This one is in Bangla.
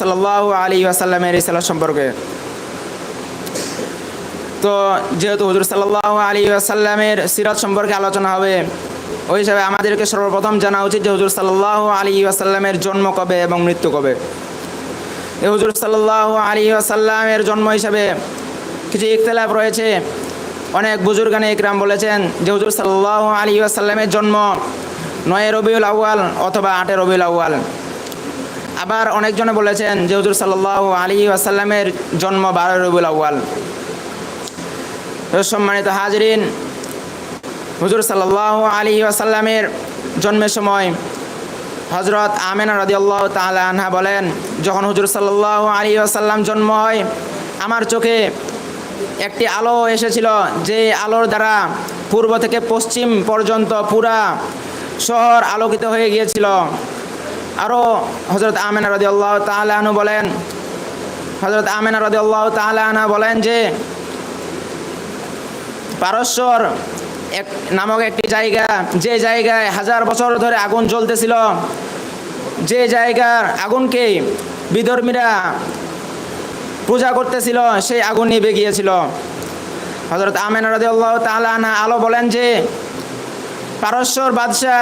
সাল্লাহ আলী আসাল্লামের ইসাল্লাম সম্পর্কে। তো যেহেতু সাল্লাহ আলী আসাল্লামের সিরাত সম্পর্কে আলোচনা হবে, ওই হিসাবে আমাদেরকে সর্বপ্রথম জানা উচিত যে সাল্লাহ আলী আসাল্লামের জন্ম কবে এবং মৃত্যু কবে। এই হুজুর সাল্লাহ আলী আসাল্লামের জন্ম হিসাবে কিছু ইখতলাফ রয়েছে। অনেক বুজুর্গানে ইকরাম বলেছেন যে হুজুর সাল্লাহ আলী আসাল্লামের জন্ম নয় রবিউল আউয়াল অথবা আটে রবিউল আউয়াল। আবার অনেকজনে বলেছেন যে হুজুর সাল্লাহ আলী আসাল্লামের জন্ম বারো রবিউল আউয়াল। তো সম্মানিত হাজরিন, হুজুর সাল্লাহ আলী আসাল্লামের জন্মের সময় হজরত আমেনা রদিয়াল্লাহ আনহা বলেন, যখন হুজুর সাল্লাহ আলী আসাল্লাম জন্ম হয়, আমার চোখে একটি আলো এসেছিল যে আলোর দ্বারা পূর্ব থেকে পশ্চিম পর্যন্ত পুরা শহর আলোকিত হয়ে গিয়েছিল। আরও হজরত আমেনা রদিয়াল্লাহ তাআলা আনহু বলেন হজরত আমেনা রদিয়াল্লাহ তাআলা আনহা বলেন যে পারস্বর এক নামক একটি জায়গা, যে জায়গায় হাজার বছর ধরে আগুন জ্বলতেছিল, যে জায়গার আগুনকে বিধর্মীরা পূজা করতেছিল, সেই আগুন নিভে গিয়েছিল। হজরত আমেন রাজি আল্লাহ তালা আলো বলেন যে পারস্বর বাদশাহ